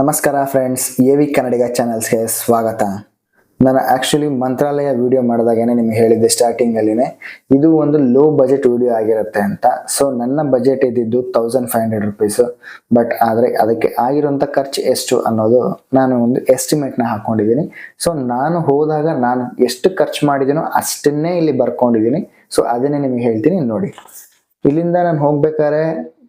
ನಮಸ್ಕಾರ friends A V Kannadiga ಚಾನಲ್ಸ್ಗೆ ಸ್ವಾಗತ. ನಾನು ಆ್ಯಕ್ಚುಲಿ ಮಂತ್ರಾಲಯ ವಿಡಿಯೋ ಮಾಡಿದಾಗೇನೆ ನಿಮ್ಗೆ ಹೇಳಿದ್ದೆ ಸ್ಟಾರ್ಟಿಂಗಲ್ಲಿನೇ ಇದು ಒಂದು ಲೋ ಬಜೆಟ್ ವಿಡಿಯೋ ಆಗಿರುತ್ತೆ ಅಂತ. ಸೊ ನನ್ನ ಬಜೆಟ್ ಇದ್ದಿದ್ದು thousand five hundred rupees but ಆದರೆ ಅದಕ್ಕೆ ಆಗಿರುವಂಥ ಖರ್ಚು ಎಷ್ಟು ಅನ್ನೋದು ನಾನು ಒಂದು ಎಸ್ಟಿಮೇಟ್ನ ಹಾಕ್ಕೊಂಡಿದ್ದೀನಿ ಸೊ ನಾನು ಹೋದಾಗ ನಾನು ಎಷ್ಟು ಖರ್ಚು ಮಾಡಿದ್ದೀನೋ ಅಷ್ಟನ್ನೇ ಇಲ್ಲಿ ಬರ್ಕೊಂಡಿದ್ದೀನಿ ಸೊ ಅದನ್ನೇ ನಿಮಗೆ ಹೇಳ್ತೀನಿ, ನೋಡಿ. ಇಲ್ಲಿಂದ ನಾನು ಹೋಗ್ಬೇಕಾದ್ರೆ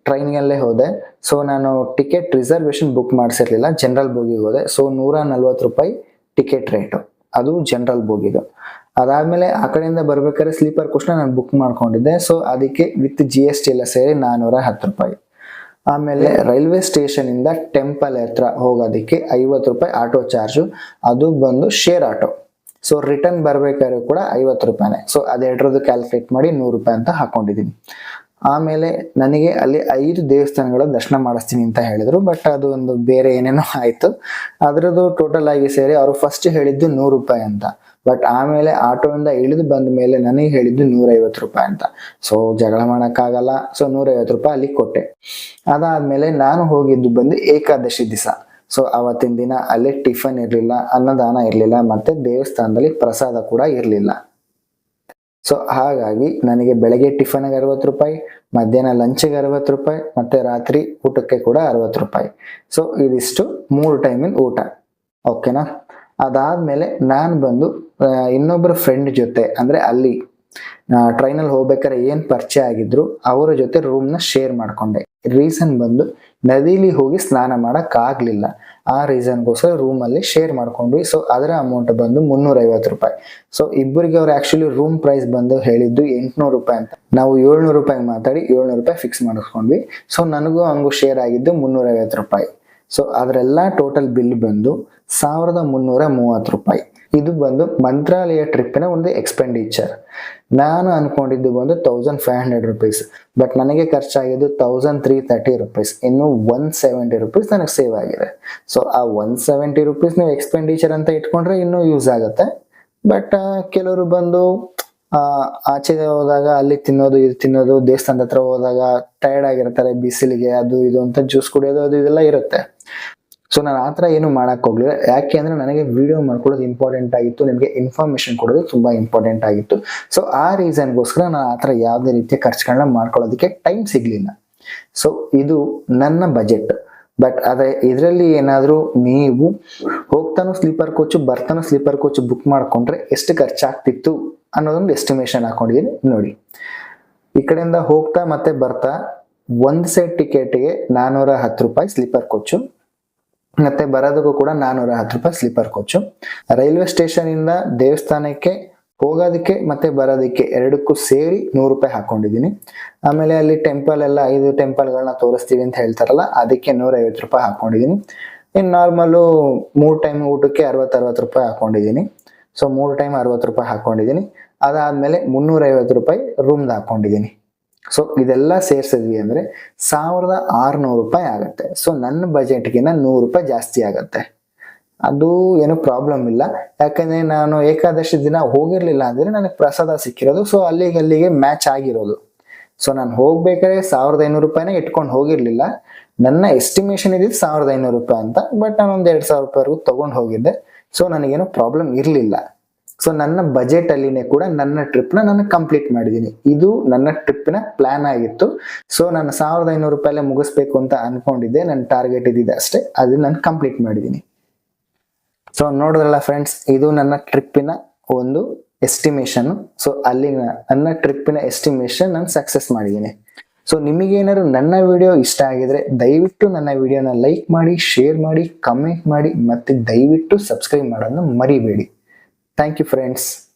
ಟ್ರೈನ್ಗಲ್ಲೇ ಹೋದೆ. ಸೊ ನಾನು ಟಿಕೆಟ್ ರಿಸರ್ವೇಶನ್ ಬುಕ್ ಮಾಡಿಸಿರ್ಲಿಲ್ಲ. ಜನರಲ್ ಬೋಗಿಗೆ ಹೋದೆ. ಸೊ ನೂರ ನಲ್ವತ್ತು ರೂಪಾಯಿ ಟಿಕೆಟ್ ರೇಟು. ಅದು ಜನರಲ್ ಬೋಗಿದು ಅದಾದಮೇಲೆ ಆ ಕಡೆಯಿಂದ ಬರ್ಬೇಕಾದ್ರೆ ಸ್ಲೀಪರ್ ಕೋಚ್ನ ನಾನು ಬುಕ್ ಮಾಡ್ಕೊಂಡಿದ್ದೆ. ಸೊ ಅದಕ್ಕೆ ವಿತ್ ಜಿ ಎಸ್ ಟಿ ಎಲ್ಲ ಸೇರಿ ನಾನ್ನೂರ ಹತ್ತು ರೂಪಾಯಿ. ಆಮೇಲೆ ರೈಲ್ವೆ ಸ್ಟೇಷನ್ ಇಂದ ಟೆಂಪಲ್ ಹತ್ರ ಹೋಗೋದಕ್ಕೆ ಐವತ್ತು ರೂಪಾಯಿ ಆಟೋ ಚಾರ್ಜು. ಅದು ಬಂದು ಶೇರ್ ಆಟೋ ಸೊ ರಿಟರ್ನ್ ಬರ್ಬೇಕಾದ್ರೂ ಕೂಡ ಐವತ್ತು ರೂಪಾಯಿನೇ. ಸೊ ಅದೆರಡರದ್ದು ಕ್ಯಾಲ್ಕುಲೇಟ್ ಮಾಡಿ ನೂರು ರೂಪಾಯಿ ಅಂತ ಹಾಕೊಂಡಿದ್ದೀನಿ. ಆಮೇಲೆ ನನಗೆ ಅಲ್ಲಿ ಐದು ದೇವಸ್ಥಾನಗಳ ದರ್ಶನ ಮಾಡಿಸ್ತೀನಿ ಅಂತ ಹೇಳಿದ್ರು ಬಟ್ ಅದು ಒಂದು ಬೇರೆ ಏನೇನೋ ಆಯಿತು. ಅದರದ್ದು ಟೋಟಲ್ ಆಗಿ ಸೇರಿ ಅವರು ಫಸ್ಟ್ ಹೇಳಿದ್ದು ನೂರು ರೂಪಾಯಿ ಅಂತ. ಬಟ್ ಆಮೇಲೆ ಆಟೋಯಿಂದ ಇಳಿದು ಬಂದ ಮೇಲೆ ನನಗೆ ಹೇಳಿದ್ದು ನೂರೈವತ್ತು ರೂಪಾಯಿ ಅಂತ. ಸೊ ಜಗಳ ಮಾಡೋಕ್ಕಾಗಲ್ಲ. ಸೊ ನೂರೈವತ್ತು ರೂಪಾಯಿ ಅಲ್ಲಿ ಕೊಟ್ಟೆ. ಅದಾದ್ಮೇಲೆ ನಾನು ಹೋಗಿದ್ದು ಬಂದು ಏಕಾದಶಿ ದಿವಸ. ಸೊ ಅವತ್ತಿನ ದಿನ ಅಲ್ಲಿ ಟಿಫನ್ ಇರಲಿಲ್ಲ, ಅನ್ನದಾನ ಇರಲಿಲ್ಲ, ಮತ್ತೆ ದೇವಸ್ಥಾನದಲ್ಲಿ ಪ್ರಸಾದ ಕೂಡ ಇರಲಿಲ್ಲ. ಸೊ ಹಾಗಾಗಿ ನನಗೆ ಬೆಳಗ್ಗೆ ಟಿಫನ್ಗೆ ಅರವತ್ತು ರೂಪಾಯಿ, ಮಧ್ಯಾಹ್ನ ಲಂಚಿಗೆ ಅರವತ್ತು ರೂಪಾಯಿ, ಮತ್ತೆ ರಾತ್ರಿ ಊಟಕ್ಕೆ ಕೂಡ ಅರವತ್ತು ರೂಪಾಯಿ. ಸೊ ಇದಿಷ್ಟು ಮೂರು ಟೈಮಿನ ಊಟ. ಓಕೆನಾ ಅದಾದ್ಮೇಲೆ ನಾನು ಬಂದು ಇನ್ನೊಬ್ಬರ ಫ್ರೆಂಡ್ ಜೊತೆ, ಅಂದ್ರೆ ಅಲ್ಲಿ ಟ್ರೈನಲ್ಲಿ ಹೋಗ್ಬೇಕಾದ್ರೆ ಏನು ಪರಿಚಯ ಆಗಿದ್ರು, ಅವರ ಜೊತೆ ರೂಮ್ನ ಶೇರ್ ಮಾಡ್ಕೊಂಡೆ. ರೀಸನ್ ಬಂದು ನದಿಲಿ ಹೋಗಿ ಸ್ನಾನ ಮಾಡೋಕ್ಕಾಗಲಿಲ್ಲ ಆ ರೀಸನ್ಗೋಸ್ಕರ ರೂಮಲ್ಲಿ ಶೇರ್ ಮಾಡ್ಕೊಂಡ್ವಿ. ಸೊ ಅದರ ಅಮೌಂಟ್ ಬಂದು ಮುನ್ನೂರ ಐವತ್ತು ರೂಪಾಯಿ. ಸೊ ಇಬ್ಬರಿಗೆ ಅವ್ರು ಆಕ್ಚುಲಿ ರೂಮ್ ಪ್ರೈಸ್ ಬಂದು ಹೇಳಿದ್ದು ಎಂಟುನೂರು ರೂಪಾಯಿ ಅಂತ. ನಾವು ಏಳ್ನೂರು ರೂಪಾಯಿ ಮಾತಾಡಿ ಏಳ್ನೂರು ರೂಪಾಯಿ ಫಿಕ್ಸ್ ಮಾಡಿಸ್ಕೊಂಡ್ವಿ. ಸೊ ನನಗೂ ಹಂಗೂ ಶೇರ್ ಆಗಿದ್ದು ಮುನ್ನೂರ ಐವತ್ತು ರೂಪಾಯಿ. ಸೊ ಅದರೆಲ್ಲ ಟೋಟಲ್ ಬಿಲ್ ಬಂದು ಸಾವಿರದ ಮುನ್ನೂರ ಮೂವತ್ತು ರೂಪಾಯಿ. ಇದು ಬಂದು ಮಂತ್ರಾಲಯ ಟ್ರಿಪ್ಪಿನ ಒಂದು ಎಕ್ಸ್ಪೆಂಡಿಚರ್ ನಾನು ಅನ್ಕೊಂಡಿದ್ದು ಬಂದು thousand five hundred rupees but ನನಗೆ ಖರ್ಚಾಗಿದ್ದು ತೌಸಂಡ್ ತ್ರೀ ತರ್ಟಿ ರುಪೀಸ್ ಇನ್ನು ಒನ್ ಸೆವೆಂಟಿ ರುಪೀಸ್ ನನಗೆ ಸೇವ್ ಆಗಿದೆ. ಸೊ ಆ ಒನ್ ಸೆವೆಂಟಿ ರುಪೀಸ್ ನೀವು ಎಕ್ಸ್ಪೆಂಡಿಚರ್ ಅಂತ ಇಟ್ಕೊಂಡ್ರೆ ಇನ್ನೂ ಯೂಸ್ ಆಗುತ್ತೆ. ಬಟ್ ಕೆಲವರು ಬಂದು ಆಚೆ ಹೋದಾಗ ಅಲ್ಲಿ ತಿನ್ನೋದು, ಇದು ತಿನ್ನೋದು, ದೇವಸ್ಥಾನದ ಹತ್ರ ಹೋದಾಗ ಟೈರ್ಡ್ ಆಗಿರ್ತಾರೆ, ಬಿಸಿಲಿಗೆ, ಅದು ಇದು ಅಂತ ಜ್ಯೂಸ್ ಕುಡಿಯೋದು, ಅದು ಇದೆಲ್ಲ ಇರುತ್ತೆ. ಸೊ ನಾನು ಆ ಥರ ಏನು ಮಾಡೋಕ್ಕೆ ಹೋಗಲಿಲ್ಲ. ಯಾಕೆ ಅಂದರೆ ನನಗೆ ವಿಡಿಯೋ ಮಾಡ್ಕೊಳ್ಳೋದು ಇಂಪಾರ್ಟೆಂಟ್ ಆಗಿತ್ತು. ನಿಮಗೆ ಇನ್ಫಾರ್ಮೇಷನ್ ಕೊಡೋದು ತುಂಬ ಇಂಪಾರ್ಟೆಂಟ್ ಆಗಿತ್ತು. ಸೊ ಆ ರೀಸನ್ಗೋಸ್ಕರ ನಾನು ಆ ಥರ ಯಾವುದೇ ರೀತಿಯ ಖರ್ಚುಗಳನ್ನ ಮಾಡ್ಕೊಳ್ಳೋದಕ್ಕೆ ಟೈಮ್ ಸಿಗಲಿಲ್ಲ. ಸೊ ಇದು ನನ್ನ ಬಜೆಟ್ ಬಟ್ ಆದರೆ ಇದರಲ್ಲಿ ಏನಾದರೂ ನೀವು ಹೋಗ್ತಾನೂ ಸ್ಲೀಪರ್ ಕೋಚು ಬರ್ತಾನೂ ಸ್ಲೀಪರ್ ಕೋಚ್ ಬುಕ್ ಮಾಡಿಕೊಂಡ್ರೆ ಎಷ್ಟು ಖರ್ಚಾಗ್ತಿತ್ತು ಅನ್ನೋದೊಂದು ಎಸ್ಟಿಮೇಷನ್ ಹಾಕೊಂಡಿದ್ದೀನಿ ನೋಡಿ. ಈ ಕಡೆಯಿಂದ ಹೋಗ್ತಾ ಮತ್ತೆ ಬರ್ತಾ, ಒಂದು ಸೈಡ್ ಟಿಕೆಟ್ಗೆ ನಾನ್ನೂರ ಹತ್ತು ರೂಪಾಯಿ ಸ್ಲೀಪರ್ ಕೋಚು ಮತ್ತೆ ಬರೋದಕ್ಕೂ ಕೂಡ ನಾನ್ನೂರ ಹತ್ತು ರೂಪಾಯಿ ಸ್ಲೀಪರ್ ಕೋಚು ರೈಲ್ವೆ ಸ್ಟೇಷನ್ ಇಂದ ದೇವಸ್ಥಾನಕ್ಕೆ ಹೋಗೋದಕ್ಕೆ ಮತ್ತೆ ಬರೋದಕ್ಕೆ ಎರಡಕ್ಕೂ ಸೇರಿ ನೂರು ರೂಪಾಯಿ ಹಾಕೊಂಡಿದ್ದೀನಿ. ಆಮೇಲೆ ಅಲ್ಲಿ ಟೆಂಪಲ್ ಎಲ್ಲ, ಐದು ಟೆಂಪಲ್ಗಳನ್ನ ತೋರಿಸ್ತೀವಿ ಅಂತ ಹೇಳ್ತಾರಲ್ಲ, ಅದಕ್ಕೆ ನೂರ ಐವತ್ತು ರೂಪಾಯಿ ಹಾಕೊಂಡಿದ್ದೀನಿ. ಇನ್ನು ನಾರ್ಮಲು ಮೂರು ಟೈಮ್ ಊಟಕ್ಕೆ ಅರವತ್ತು ಅರವತ್ತು ರೂಪಾಯಿ ಹಾಕೊಂಡಿದ್ದೀನಿ. ಸೊ ಮೂರು ಟೈಮ್ ಅರವತ್ತು ರೂಪಾಯಿ ಹಾಕೊಂಡಿದ್ದೀನಿ. ಅದಾದ್ಮೇಲೆ ಮುನ್ನೂರೈವತ್ತು ರೂಪಾಯಿ ರೂಮ್ದು ಹಾಕೊಂಡಿದ್ದೀನಿ. ಸೊ ಇದೆಲ್ಲ ಸೇರ್ಸಿದ್ವಿ ಅಂದರೆ ಸಾವಿರದ ಆರುನೂರು ರೂಪಾಯಿ ಆಗುತ್ತೆ. ಸೊ ನನ್ನ ಬಜೆಟ್ಗಿನ ನೂರು ರೂಪಾಯಿ ಜಾಸ್ತಿ ಆಗುತ್ತೆ. ಅದು ಏನು ಪ್ರಾಬ್ಲಮ್ ಇಲ್ಲ. ಯಾಕಂದ್ರೆ ನಾನು ಏಕಾದಶಿ ದಿನ ಹೋಗಿರಲಿಲ್ಲ ಅಂದ್ರೆ ನನಗೆ ಪ್ರಸಾದ ಸಿಕ್ಕಿರೋದು. ಸೊ ಅಲ್ಲಿಗೆ ಅಲ್ಲಿಗೆ ಮ್ಯಾಚ್ ಆಗಿರೋದು. ಸೊ ನಾನು ಹೋಗ್ಬೇಕಾದ್ರೆ ಸಾವಿರದ ಐನೂರು ರೂಪಾಯಿನ ಇಟ್ಕೊಂಡು ಹೋಗಿರಲಿಲ್ಲ. ನನ್ನ ಎಸ್ಟಿಮೇಷನ್ ಇದ್ದಿದ್ದು ಸಾವಿರದ ಐನೂರು ರೂಪಾಯಿ ಅಂತ ಬಟ್ ನಾನು ಒಂದು ಎರಡು ಸಾವಿರ ರೂಪಾಯಿವರೆಗೂ ತಗೊಂಡು ಹೋಗಿದ್ದೆ. ಸೊ ನನಗೇನು ಪ್ರಾಬ್ಲಮ್ ಇರಲಿಲ್ಲ. ಸೊ ನನ್ನ ಬಜೆಟ್ ಅಲ್ಲಿನೇ ಕೂಡ ನನ್ನ ಟ್ರಿಪ್ನ ನಾನು ಕಂಪ್ಲೀಟ್ ಮಾಡಿದ್ದೀನಿ. ಇದು ನನ್ನ ಟ್ರಿಪ್ನ ಪ್ಲಾನ್ ಆಗಿತ್ತು. ಸೊ ನಾನು ಸಾವಿರದ ಐನೂರು ರೂಪಾಯಿ ಮುಗಿಸ್ಬೇಕು ಅಂತ ಅನ್ಕೊಂಡಿದ್ದೆ. ನನ್ನ ಟಾರ್ಗೆಟ್ ಇದ್ದಿದೆ ಅಷ್ಟೇ. ಅದನ್ನ ನಾನು ಕಂಪ್ಲೀಟ್ ಮಾಡಿದ್ದೀನಿ. ಸೊ ನೋಡಿದ್ರಲ್ಲ ಫ್ರೆಂಡ್ಸ್ ಇದು ನನ್ನ ಟ್ರಿಪ್ಪಿನ ಒಂದು ಎಸ್ಟಿಮೇಶನ್ ಸೊ ಅಲ್ಲಿ ನನ್ನ ಟ್ರಿಪ್ಪಿನ ಎಸ್ಟಿಮೇಷನ್ ನಾನು ಸಕ್ಸಸ್ ಮಾಡಿದ್ದೀನಿ. ಸೊ ನಿಮಗೇನಾದ್ರು ನನ್ನ ವಿಡಿಯೋ ಇಷ್ಟ ಆಗಿದ್ರೆ ದಯವಿಟ್ಟು ನನ್ನ ವಿಡಿಯೋನ ಲೈಕ್ ಮಾಡಿ ಶೇರ್ ಮಾಡಿ ಕಮೆಂಟ್ ಮಾಡಿ, ಮತ್ತೆ ದಯವಿಟ್ಟು ಸಬ್ಸ್ಕ್ರೈಬ್ ಮಾಡೋದನ್ನ ಮರಿಬೇಡಿ. thank you friends.